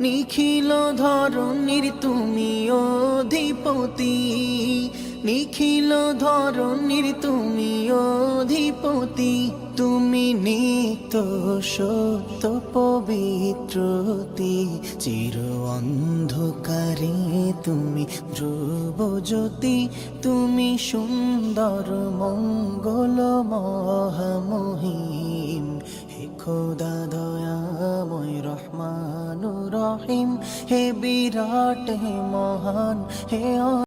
নিখিল ধরণীর তুমি অধিপতি। নিখিল ধরণীর তুমি অধিপতি। তুমি নিত সত্য পবিত্রতি চির অন্ধকারে তুমি ধ্রুব জ্যোতি। তুমি সুন্দর মঙ্গল মহামহিম। হে খোদা দয়াময় রহমান রহিম হে বিরাট হে মহান হে